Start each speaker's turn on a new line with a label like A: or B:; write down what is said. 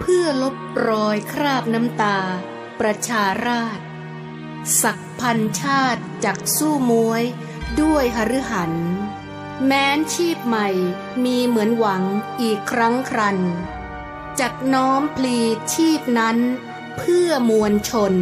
A: เพื่อลบรอยคราบน้ำตา ประชาราชสักพันชาติจากสู้มวยด้วยหฤหัน แม้นชีพใหม่มีเหมือนหวังอีกครั้งครันจากน้อมพลีชีพนั้นเพื่อมวลชน